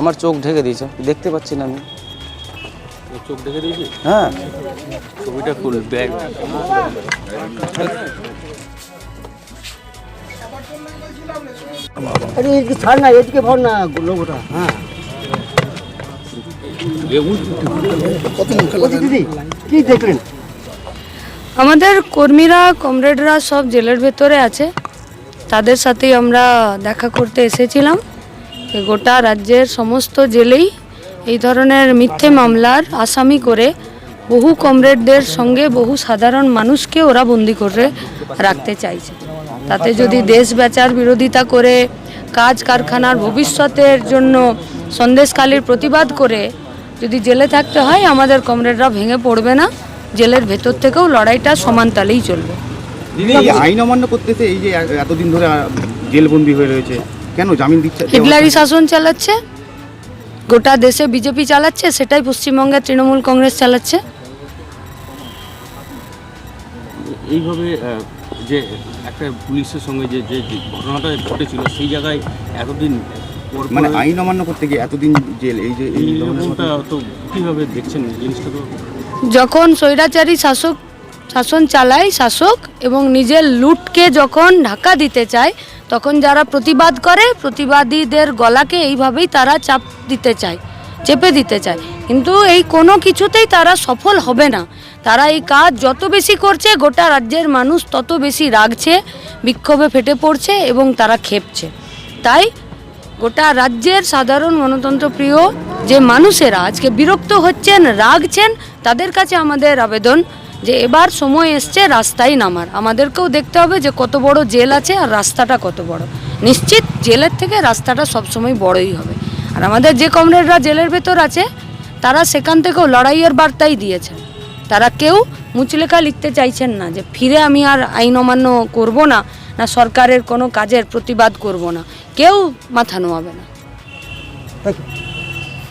আমার চোখ ঢেকে দিয়েছে। দেখতে পাচ্ছি না আমি। চোখ দেখে দিয়েছি? হ্যাঁ। ছবিটা খুল ব্যাগ আরে এদিকে ছাড় না এদিকে ভর না লোকটা। হ্যাঁ। দিদি কি দেখলেন? আমাদের কর্মীরা কমরেডরা সব জেলের ভেতরে আছে। তাদের সাথেই আমরা দেখা করতে এসেছিলাম। গোটা রাজ্যের সমস্ত জেলেই এই ধরনের মিথ্যে মামলার আসামি করে বহু কমরেডদের সঙ্গে বহু সাধারণ মানুষকে ওরা বন্দি করে রাখতে চাইছে। তাতে যদি দেশ বেচার বিরোধিতা করে, কাজ কারখানার ভবিষ্যতের জন্য সন্দেশখালির প্রতিবাদ করে যদি জেলে থাকতে হয়, আমাদের কমরেডরা ভেঙে পড়বে না। জেলের ভেতর থেকেও লড়াইটা সমানতালেই চলবে। দিদি এই যে আইন অমান্য করতেছে, এই যে এতদিন ধরে জেলবন্দি হয়ে রয়েছে। কেন জামিন দিচ্ছে? হিটলারি শাসন চালাচ্ছে গোটা দেশে বিজেপি চালাচ্ছে সেটাই পশ্চিমবঙ্গের তৃণমূল কংগ্রেস চালাচ্ছে। এইভাবে যে একটা পুলিশের সঙ্গে যে যে ঘটনাটা ঘটেছিল সেই জায়গায় এতদিন মানে আইন অমান্য করতে গিয়ে এতদিন জেল এই যে এই তো কীভাবে দেখছেন জিনিসটা তো যখন স্বৈরাচারী শাসক শাসন চালায় শাসক এবং নিজের লুটকে যখন ঢাকা দিতে চায় তখন যারা প্রতিবাদ করে, প্রতিবাদীদের গলাকে এইভাবেই তারা চাপ দিতে চায়, চেপে দিতে চায়। কিন্তু এই কোনো কিছুতেই তারা সফল হবে না। তারা এই কাজ যত বেশি করছে, গোটা রাজ্যের মানুষ তত বেশি রাগছে, বিক্ষোভে ফেটে পড়ছে এবং তারা খেপছে তাই গোটা রাজ্যের সাধারণ গণতন্ত্র প্রিয় যে মানুষেরা আজকে বিরক্ত হচ্ছেন, রাগছেন, তাদের কাছে আমাদের আবেদন। যে এবার সময় এসছে রাস্তায় নামার। আমাদেরকেও দেখতে হবে যে কত বড় জেল আছে আর রাস্তাটা কত বড়। নিশ্চিত জেলের থেকে রাস্তাটা সবসময় বড়ই হবে। আর আমাদের যে কমরেডরা জেলের ভেতর আছে, তারা সেখান থেকেও লড়াইয়ের বার্তাই দিয়েছেন। তারা কেউ মুচলেখা লিখতে চাইছেন না যে ফিরে আমি আর আইন অমান্য করব না না সরকারের কোনো কাজের প্রতিবাদ করব না। কেউ মাথা নোয়াবে না।